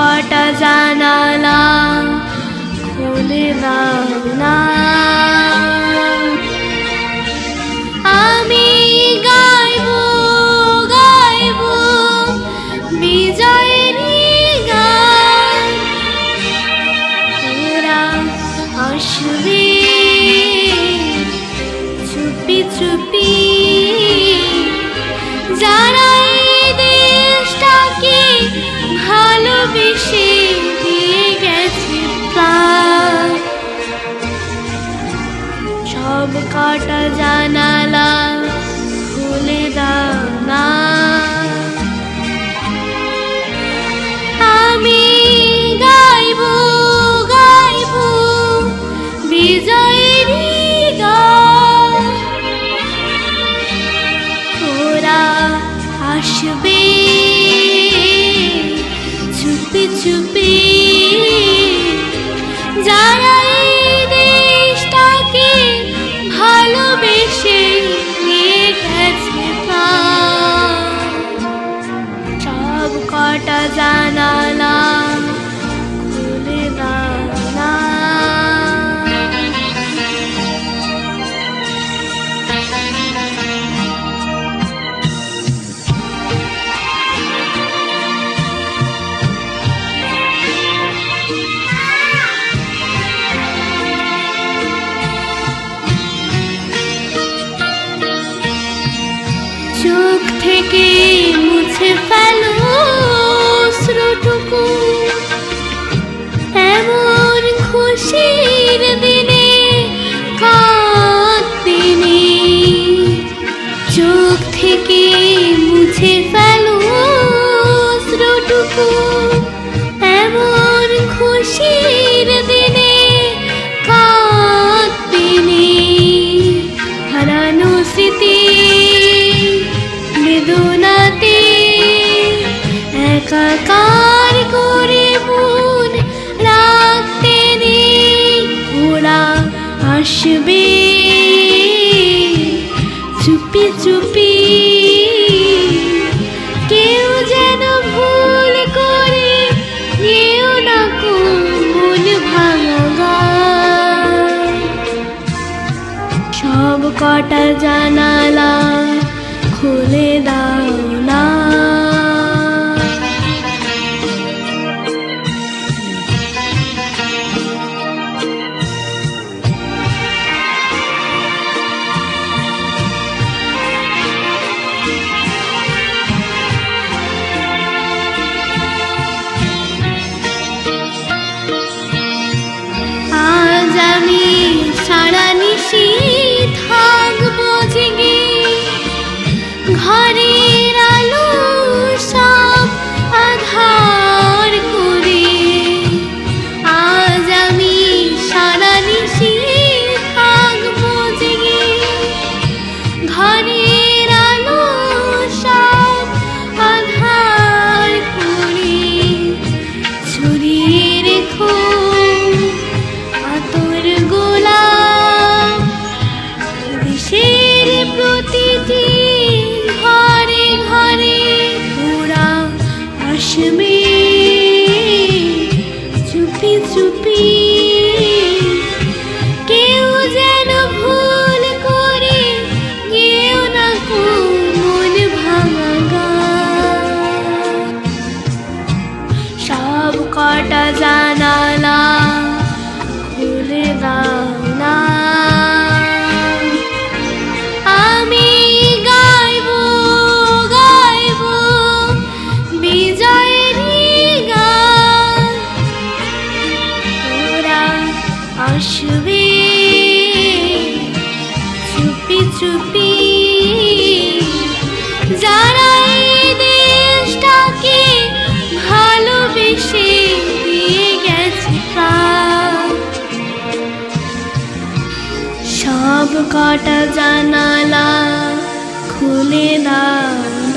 কটা জানালা খুলে না। আমি গাইব গাইব বিজয়েরই গান আসবে চুপি চুপি। যারা ভালোবেসে দিয়ে গেছে প্রাণ। সব কটা জানালা খুলে দাও না। আমি গাইব গাইব বিজয়েরই গান। ওরা আসবে চুপি চুপি থেকে একাকার করে মন রাখতে নেই ওরা আসবে। চুপি চুপি, কেউ যেন ভুল করে নিও না মন ভাঙা সব কটা জানালা খুলে দাও। সব কটা জানালা খুলে দাও।